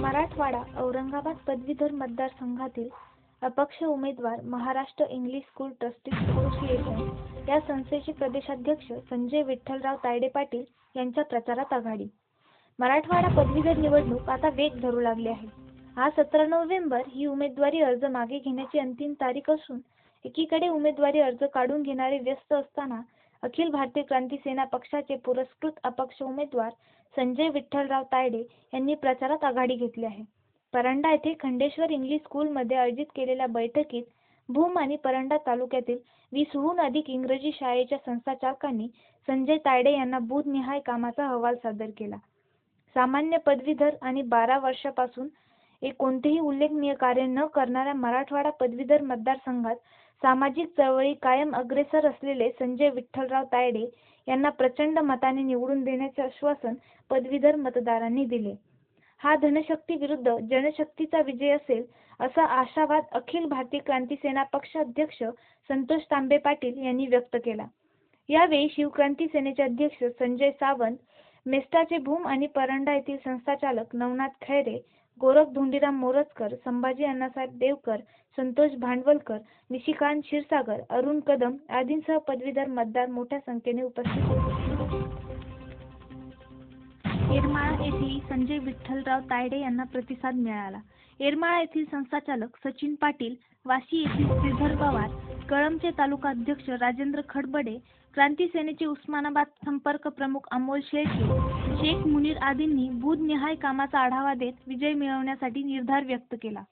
मराठवाडा औरंगाबाद पदवीधर मतदारसंघातील अपक्ष उमेदवार Maharashtra English school trustee association या संस्थेचे प्रदेशाध्यक्ष संजय विठ्ठलराव तायडे पाटील यांच्या प्रचारात आघाडी. मराठवाडा पदवीधर निवडणूक आता वेग धरू लागली आहे. आज सतरा नोव्हेंबर ही उमेदवारी अर्ज मागे घेण्याची अंतिम तारीख असून एकीकडे उमेदवारी अर्ज काढून घेणारे व्यस्त असताना अखिल भारतीय क्रांती सेना पक्षाचे पुरस्कृत अपक्ष उमेदवार संजय विठ्ठलराव तायडे यांनी प्रचारात आघाडी घेतली आहे. परंडा येथे खंडेश्वर इंग्लिश स्कूलमध्ये आयोजित केलेल्या बैठकीत भूम आणि परंडा तालुक्यातील वीसहून अधिक इंग्रजी शाळेच्या संस्थाचालकांनी संजय तायडे यांना बूथनिहाय कामाचा अहवाल सादर केला. सामान्य पदवीधर आणि बारा वर्षापासून एक कोणतेही उल्लेखनीय कार्य न करणाऱ्या मराठवाडा पदवीधर मतदारसंघात सामाजिक चळवळी कायम अग्रेसर असलेले संजय विठ्ठलराव तायडे यांना प्रचंड मताने निवडून देण्याचे आश्वासन पदवीधर मतदारांनी दिले. हा धनशक्ती विरुद्ध जनशक्तीचा विजय असेल असा आशावाद अखिल भारतीय क्रांती सेना पक्ष अध्यक्ष संतोष तांबे पाटील यांनी व्यक्त केला. यावेळी शिवक्रांती सेनेचे अध्यक्ष संजय सावंत मेस्टाचे भूम आणि परंडा येथील संस्थाचालक नवनाथ खैरे गोरख धोंडीराम मोरजकर संभाजी अण्णासाहेब देवकर संतोष भांडवलकर निशिकांत क्षीरसागर अरुण कदम आदींसह पदवीधर मतदार मोठ्या संख्येने उपस्थित होते. येरमाळा येथील संजय विठ्ठलराव तायडे यांना प्रतिसाद मिळाला. येरमाळा येथील संस्थाचालक सचिन पाटील वाशी येथील श्रीधर पवार कळमचे तालुका अध्यक्ष राजेंद्र खडबडे क्रांती सेनेचे उस्मानाबाद संपर्क प्रमुख अमोल शेळके शेख मुनीर आदींनी बुधनिहाय कामाचा आढावा देत विजय मिळवण्यासाठी निर्धार व्यक्त केला.